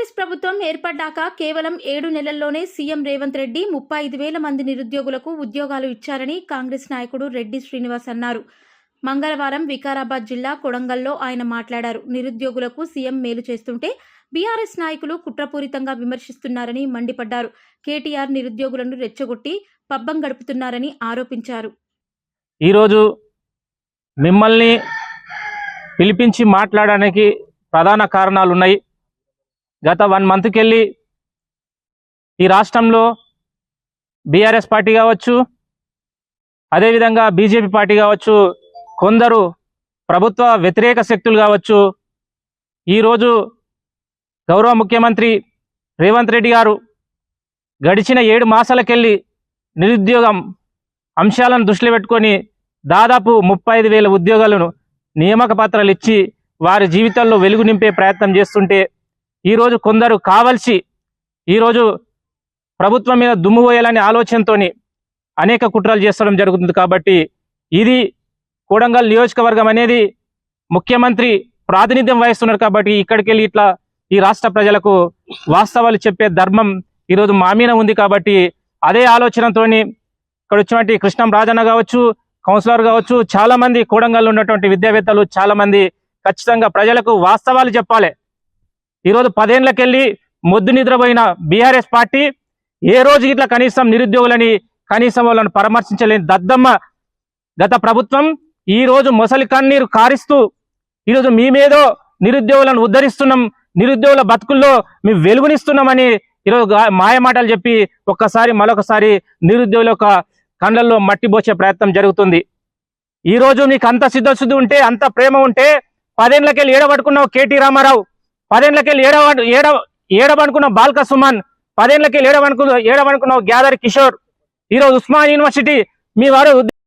కాంగ్రెస్ ప్రభుత్వం ఏర్పడ్డాక కేవలం ఏడు నెలల్లోనే సీఎం రేవంత్ రెడ్డి ముప్పై ఐదు వేల మంది నిరుద్యోగులకు ఉద్యోగాలు ఇచ్చారని కాంగ్రెస్ నాయకుడు రెడ్డి శ్రీనివాస్ అన్నారు. మంగళవారం వికారాబాద్ జిల్లా కొడంగల్లో ఆయన మాట్లాడారు. నిరుద్యోగులకు సీఎం మేలు చేస్తుంటే బీఆర్ఎస్ నాయకులు కుట్రపూరితంగా విమర్శిస్తున్నారని మండిపడ్డారు. కేటీఆర్ నిరుద్యోగులను రెచ్చగొట్టి పబ్బం గడుపుతున్నారని ఆరోపించారు. ఈరోజు మిమ్మల్ని పిలిపించి మాట్లాడడానికి ప్రధాన కారణాలు ఉన్నాయి గత వన్ మంత్కి వెళ్ళి ఈ రాష్ట్రంలో బీఆర్ఎస్ పార్టీ కావచ్చు అదేవిధంగా బీజేపీ పార్టీ కావచ్చు కొందరు ప్రభుత్వ వ్యతిరేక శక్తులు కావచ్చు ఈరోజు గౌరవ ముఖ్యమంత్రి రేవంత్ రెడ్డి గారు గడిచిన ఏడు మాసాలకెళ్ళి నిరుద్యోగం అంశాలను దృష్టిలో పెట్టుకొని దాదాపు ముప్పై ఐదు వేల ఉద్యోగాలను నియామక పత్రాలు ఇచ్చి వారి జీవితాల్లో వెలుగు నింపే ప్రయత్నం చేస్తుంటే ఈరోజు కొందరు కావలసి ఈరోజు ప్రభుత్వం మీద దుమ్ము పోయాలనే ఆలోచనతోని అనేక కుట్రలు చేస్తడం జరుగుతుంది కాబట్టి ఇది కూడంగల్ నియోజకవర్గం అనేది ముఖ్యమంత్రి ప్రాతినిధ్యం వహిస్తున్నారు కాబట్టి ఇక్కడికి వెళ్ళి ఇట్లా ఈ రాష్ట్ర ప్రజలకు వాస్తవాలు చెప్పే ధర్మం ఈరోజు మామీన ఉంది కాబట్టి అదే ఆలోచనతోని ఇక్కడ వచ్చినటువంటి కృష్ణం రాజన్న కావచ్చు కౌన్సిలర్ కావచ్చు చాలా మంది ఉన్నటువంటి విద్యావేత్తలు చాలా మంది ఖచ్చితంగా ప్రజలకు వాస్తవాలు చెప్పాలి. ఈరోజు పదేళ్ళకెళ్ళి మొద్దు నిద్రపోయిన బీఆర్ఎస్ పార్టీ ఏ రోజు ఇట్లా కనీసం నిరుద్యోగులని కనీసం వాళ్ళని పరామర్శించలేని దద్దమ్మ గత ప్రభుత్వం ఈ రోజు మొసలి కన్నీరు కారిస్తూ ఈరోజు మేమేదో నిరుద్యోగులను ఉద్ధరిస్తున్నాం నిరుద్యోగుల బతుకుల్లో మేము వెలుగునిస్తున్నామని ఈరోజు మాయమాటలు మాయ మాటలు చెప్పి ఒక్కసారి మరొకసారి నిరుద్యోగుల యొక్క కండ్లల్లో మట్టి పోసే ప్రయత్నం జరుగుతుంది. ఈ రోజు నీకు అంత సిద్ధశుద్ధి ఉంటే అంత ప్రేమ ఉంటే పదేళ్ళకెళ్ళి ఏడబడుకున్నావు కేటీ రామారావు. పదేళ్ళకెళ్ళి ఏడవ ఏడ ఏడబడుకున్న బాల్క సుమన్ పదేళ్ళకెళ్ళి ఏడవనుకు ఏడబడుకున్నావు గ్యాదర్ కిషోర్ ఈరోజు ఉస్మాన్ యూనివర్సిటీ మీ వారు